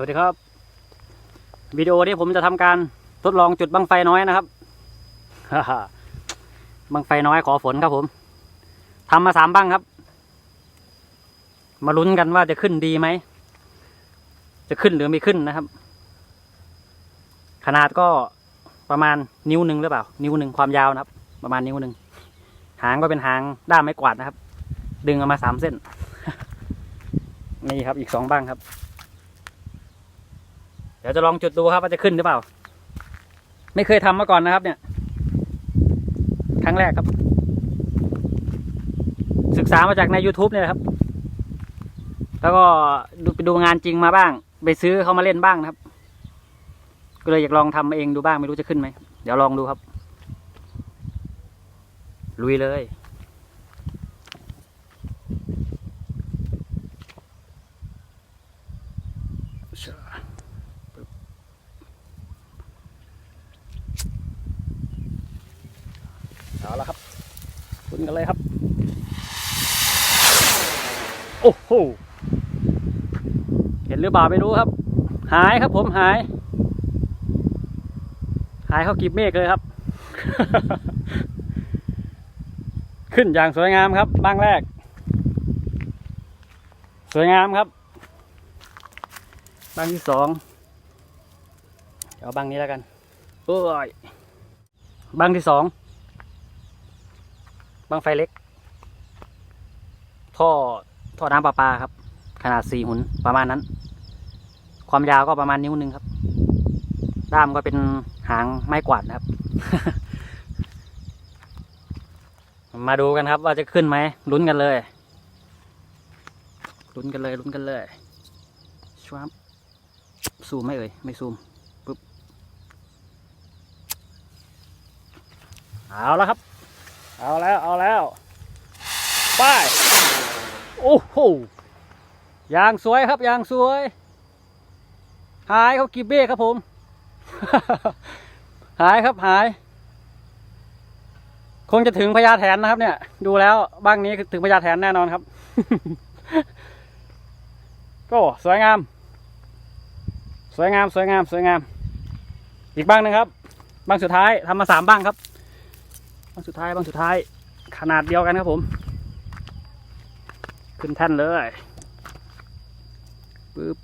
สวัสดีครับ วิดีโอนี้ผมจะทำการทดลองจุดบังไฟน้อยนะครับบังไฟน้อยขอฝนครับผมทำมาสามบังครับ มาลุ้นกันว่าจะขึ้นดีไหม จะขึ้นหรือไม่ขึ้นนะครับ ขนาดก็ประมาณนิ้วหนึ่งหรือเปล่า นิ้วหนึ่งความยาวนะครับ ประมาณนิ้วหนึ่งหางก็เป็นหางด้ามไม้กวาดนะครับ ดึงออกมาสามเส้น นี่ครับอีกสองบ้างครับ เดี๋ยวจะลองจุดดูครับว่าจะขึ้นหรือเปล่า ไม่เคยทำมาก่อนนะครับ เนี่ย ครั้งแรกครับ ศึกษามาจากใน YouTube เนี่ยครับ แล้วก็ดูไปดูงานจริงมาบ้าง ไปซื้อเขามาเล่นบ้างนะครับ ก็เลยอยากลองทำเองดูบ้างไม่รู้จะขึ้นไหมเดี๋ยวลองดูครับ ลุยเลย เอาละครับลุ้นกันเลยครับ โอ้โหเห็นหรือเปล่าไม่รู้ครับ หายครับผมหาย หายเข้ากีบเมฆเลยครับ ขึ้นอย่างสวยงามครับบ้างแรก สวยงามครับบ้างที่สองเดี๋ยวเอาบ้างนี้แล้วกันโอ้ยบ้างที่สอง บังไฟเล็ก ท่อท่อน้ำประปาครับ ขนาดสี่หุนประมาณนั้น ความยาวก็ประมาณนิ้วหนึ่งครับ ด้ามก็เป็นหางไม้กวาดนะครับ มาดูกันครับว่าจะขึ้นไหมลุ้นกันเลยลุ้นกันเลยลุ้นกันเลยชวับซูมไหมเอ่ยไม่ซูมปุ๊บเอาแล้วครับ เอาแล้วเอาแล้วไปโอ้โหยางสวยครับยางสวย หายเขากีบเบ้ครับผม หายครับหาย คงจะถึงพญาแถนนะครับเนี่ย ดูแล้วบ้างนี้ถึงพญาแถนแน่นอนครับ ก็สวยงาม สวยงามสวยงามสวยงาม อีกบ้างนึงครับบ้างสุดท้ายทำมาสามบ้างครับางสุดท้ายบางสุดท้าย ขนาดเดียวกันครับผม ขึ้นแท่นเลยปึ๊บ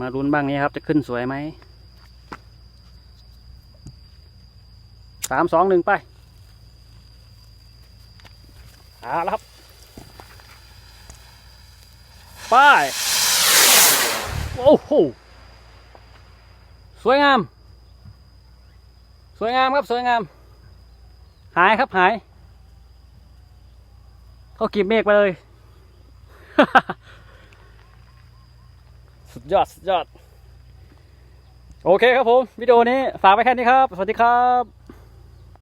มาลุ้นบ้างนี้ครับ จะขึ้นสวยไหมสามสองหนึ่งไปเอาละครับไปโอ้โหสวยงาม สวยงามครับสวยงาม หายครับหาย เขากีบเมฆไปเลย สุดยอด สุดยอด โอเคครับผม วิดีโอนี้ฝากไว้แค่นี้ครับ สวัสดีครับ